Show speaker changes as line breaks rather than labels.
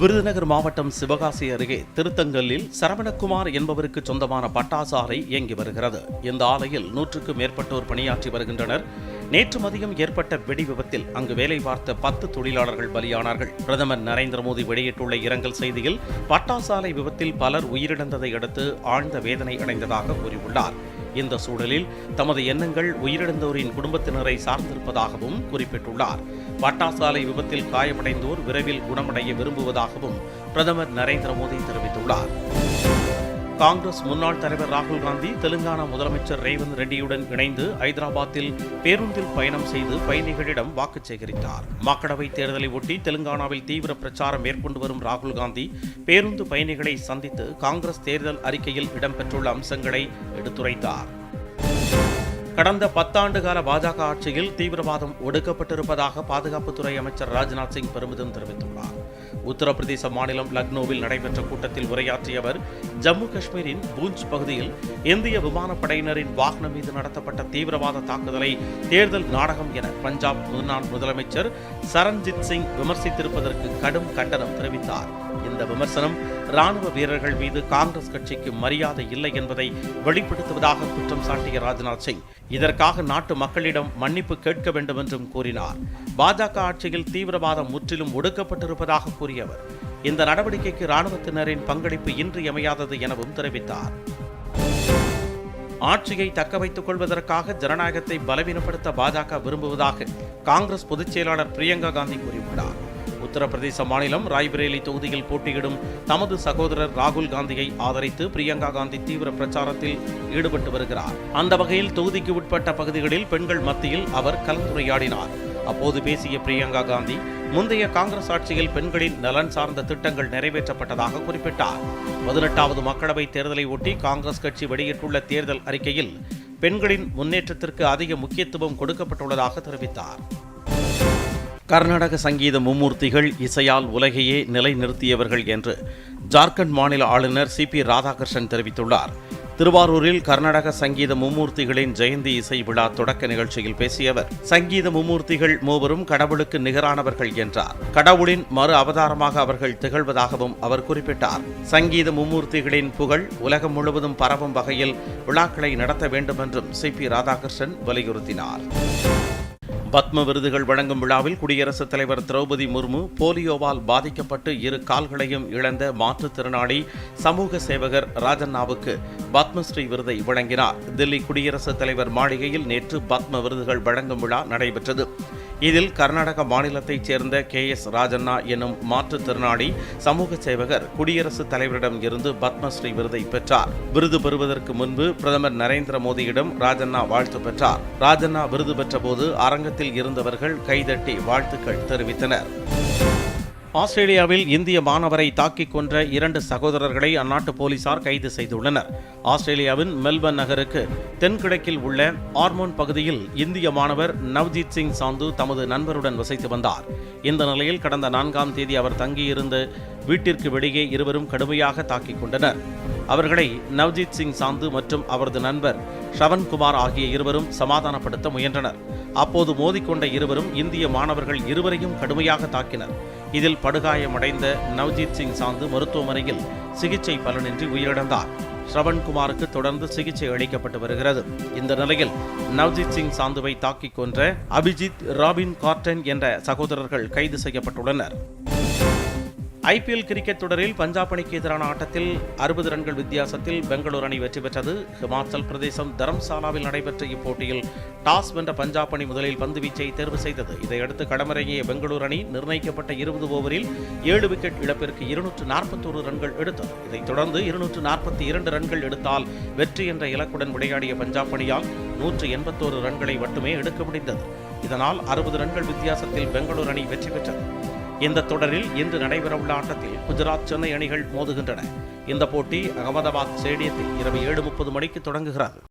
விருதுநகர் மாவட்டம் சிவகாசி அருகே திருத்தங்கல்லில் சரவணகுமார் என்பவருக்கு சொந்தமான பட்டாசாலை இயங்கி வருகிறது இந்த ஆலையில் நூற்றுக்கு மேற்பட்டோர் பணியாற்றி வருகின்றனர் நேற்று மதியம் ஏற்பட்ட வெடி விபத்தில் அங்கு வேலை பார்த்த பத்து தொழிலாளர்கள் பலியானார்கள் பிரதமர் நரேந்திர மோடி வெளியிட்டுள்ள இரங்கல் செய்தியில் பட்டாசாலை விபத்தில் பலர் உயிரிழந்ததை அடுத்து ஆழ்ந்த வேதனை அடைந்ததாக கூறியுள்ளார் இந்த சூழலில் தமது எண்ணங்கள் உயிரிழந்தோரின் குடும்பத்தினரை சார்ந்திருப்பதாகவும் குறிப்பிட்டுள்ளார் பட்டாசாலை விபத்தில் காயமடைந்தோர் விரைவில் குணமடைய விரும்புவதாகவும் பிரதமர் நரேந்திர மோடி தெரிவித்துள்ளார் காங்கிரஸ் முன்னாள் தலைவர் ராகுல் காந்தி தெலுங்கானா முதலமைச்சர் ரேவந்த் ரெட்டியுடன் இணைந்து ஐதராபாத்தில் பேருந்தில் பயணம் செய்து பயணிகளிடம் வாக்கு சேகரித்தார் மக்களவைத் தேர்தலை ஒட்டி தெலுங்கானாவில் தீவிர பிரச்சாரம் மேற்கொண்டு வரும் ராகுல் காந்தி பேருந்து பயணிகளை சந்தித்து காங்கிரஸ் தேர்தல் அறிக்கையில் இடம்பெற்றுள்ள அம்சங்களை எடுத்துரைத்தார் கடந்த பத்தாண்டு கால பாஜக ஆட்சியில் தீவிரவாதம் ஒடுக்கப்பட்டிருப்பதாக பாதுகாப்புத்துறை அமைச்சர் ராஜ்நாத் சிங் பெருமிதம் தெரிவித்துள்ளார் உத்தரப்பிரதேச மாநிலம் லக்னோவில் நடைபெற்ற கூட்டத்தில் உரையாற்றிய அவர் ஜம்மு காஷ்மீரின் பூஞ்ச் பகுதியில் இந்திய விமானப்படையினரின் வாகனம் மீது நடத்தப்பட்ட தீவிரவாத தாக்குதலை தேர்தல் நாடகம் என பஞ்சாப் முன்னாள் முதலமைச்சர் சரண்ஜித் சிங் விமர்சித்திருப்பதற்கு கடும் கண்டனம் தெரிவித்தார் இந்த விமர்சனம் ராணுவ வீரர்கள் மீது காங்கிரஸ் கட்சிக்கு மரியாதை இல்லை என்பதை வெளிப்படுத்துவதாக குற்றம் சாட்டிய ராஜ்நாத் சிங் இதற்காக நாட்டு மக்களிடம் மன்னிப்பு கேட்க வேண்டும் என்றும் கூறினார் பாஜக ஆட்சியில் தீவிரவாதம் முற்றிலும் ஒடுக்கப்பட்டிருப்பதாக கூறிய அவர் இந்த நடவடிக்கைக்கு ராணுவத்தினரின் பங்களிப்பு இன்றியமையாதது எனவும் தெரிவித்தார் ஆட்சியை தக்க வைத்துக் கொள்வதற்காக ஜனநாயகத்தை பலவீனப்படுத்த பாஜக விரும்புவதாக காங்கிரஸ் பொதுச் செயலாளர் பிரியங்கா காந்தி கூறியுள்ளார் உத்தரப்பிரதேச மாநிலம் ராய்பரேலி தொகுதியில் போட்டியிடும் தமது சகோதரர் ராகுல் காந்தியை ஆதரித்து பிரியங்கா காந்தி தீவிர பிரச்சாரத்தில் ஈடுபட்டு வருகிறார் அந்த வகையில் தொகுதிக்கு உட்பட்ட பகுதிகளில் பெண்கள் மத்தியில் அவர் கலந்துரையாடினார் அப்போது பேசிய பிரியங்கா காந்தி முந்தைய காங்கிரஸ் ஆட்சியில் பெண்களின் நலன் சார்ந்த திட்டங்கள் நிறைவேற்றப்பட்டதாக குறிப்பிட்டார் பதினெட்டாவது மக்களவைத் தேர்தலை ஒட்டி காங்கிரஸ் கட்சி வெளியிட்டுள்ள தேர்தல் அறிக்கையில் பெண்களின் முன்னேற்றத்திற்கு அதிக முக்கியத்துவம் கொடுக்கப்பட்டுள்ளதாக தெரிவித்தார் கர்நாடக சங்கீத மும்மூர்த்திகள் இசையால் உலகையே நிலைநிறுத்தியவர்கள் என்று ஜார்க்கண்ட் மாநில ஆளுநர் சி பி ராதாகிருஷ்ணன் தெரிவித்துள்ளார் திருவாரூரில் கர்நாடக சங்கீத மும்மூர்த்திகளின் ஜெயந்தி இசை விழா தொடக்க நிகழ்ச்சியில் பேசிய அவர் சங்கீத மும்மூர்த்திகள் மூவரும் கடவுளுக்கு நிகரானவர்கள் என்றார் கடவுளின் மறு அவதாரமாக அவர்கள் திகழ்வதாகவும் அவர் குறிப்பிட்டார் சங்கீத மும்மூர்த்திகளின் புகழ் உலகம் முழுவதும் பரவும் வகையில் விழாக்களை நடத்த வேண்டும் என்றும் சி பி ராதாகிருஷ்ணன் வலியுறுத்தினார் பத்ம விருதுகள் வழங்கும் விழாவில் குடியரசுத் தலைவர் திரௌபதி முர்மு போலியோவால் பாதிக்கப்பட்டு இரு கால்களையும் இழந்த மாற்றுத்திறனாளி சமூக சேவகர் ராஜண்ணாவுக்கு பத்மஸ்ரீ விருதை வழங்கினார் தில்லி குடியரசுத் தலைவர் மாளிகையில் நேற்று பத்ம விருதுகள் வழங்கும் விழா நடைபெற்றது இதில் கர்நாடக மாநிலத்தைச் சேர்ந்த கே எஸ் ராஜண்ணா எனும் மாற்றுத்திறனாளி சமூக சேவகர் குடியரசுத் தலைவரிடம் இருந்து பத்மஸ்ரீ விருதை பெற்றார் விருது பெறுவதற்கு முன்பு பிரதமர் நரேந்திர மோடியிடம் ராஜண்ணா வாழ்த்து பெற்றார் ராஜண்ணா விருது பெற்றபோது அரங்கத்தில் இருந்தவர்கள் கைதட்டி வாழ்த்துக்கள் தெரிவித்தனர் ஆஸ்திரேலியாவில் இந்திய மாணவரை தாக்கிக் கொன்ற இரண்டு சகோதரர்களை அந்நாட்டு போலீசார் கைது செய்துள்ளனர் ஆஸ்திரேலியாவின் மெல்பர்ன் நகருக்கு தென்கிழக்கில் உள்ள ஆர்மோன் பகுதியில் இந்திய மாணவர் நவ்ஜீத் சிங் சாந்து தமது நண்பருடன் வசித்து வந்தார் இந்த நிலையில் கடந்த நான்காம் தேதி அவர் தங்கியிருந்து வீட்டிற்கு வெளியே இருவரும் கடுமையாக தாக்கிக் கொண்டனர் அவர்களை நவ்ஜீத் சிங் சாந்து மற்றும் அவரது நண்பர் ஷவன்குமார் ஆகிய இருவரும் சமாதானப்படுத்த முயன்றனர் அப்போது மோதிக்கொண்ட இருவரும் இந்திய மாணவர்கள் இருவரையும் கடுமையாக தாக்கினர் இதில் படுகாயமடைந்த நவ்ஜீத் சிங் சாந்து மருத்துவமனையில் சிகிச்சை பலனின்றி உயிரிழந்தார் ஸ்ரவண்குமாருக்கு தொடர்ந்து சிகிச்சை அளிக்கப்பட்டு வருகிறது இந்த நிலையில் நவ்ஜித் சிங் சாந்துவை தாக்கிக் கொன்ற அபிஜித் ராபின் கார்டன் என்ற சகோதரர்கள் கைது செய்யப்பட்டுள்ளனர் ஐபிஎல் கிரிக்கெட் தொடரில் பஞ்சாப் அணிக்கு எதிரான ஆட்டத்தில் அறுபது ரன்கள் வித்தியாசத்தில் பெங்களூர் அணி வெற்றி பெற்றது ஹிமாச்சல் பிரதேசம் தரம்சாலாவில் நடைபெற்ற இப்போட்டியில் டாஸ் வென்ற பஞ்சாப் அணி முதலில் பந்து வீச்சை தேர்வு செய்தது இதையடுத்து களமிறங்கிய பெங்களூர் அணி நிர்ணயிக்கப்பட்ட இருபது ஓவரில் ஏழு விக்கெட் இழப்பிற்கு இருநூற்று நாற்பத்தோரு ரன்கள் எடுத்தது இதைத் தொடர்ந்து இருநூற்று நாற்பத்தி இரண்டு ரன்கள் எடுத்தால் வெற்றி என்ற இலக்குடன் விளையாடிய பஞ்சாப் அணியால் நூற்று எண்பத்தோரு ரன்களை மட்டுமே எடுக்க முடிந்தது இதனால் அறுபது ரன்கள் வித்தியாசத்தில் பெங்களூர் அணி வெற்றி பெற்றது இந்த தொடரில் இன்று நடைபெறவுள்ள ஆட்டத்தில் குஜராத் சென்னை அணிகள் மோதுகின்றன இந்த போட்டி அகமதாபாத் ஸ்டேடியத்தில் இரவு ஏழு முப்பது மணிக்கு தொடங்குகிறது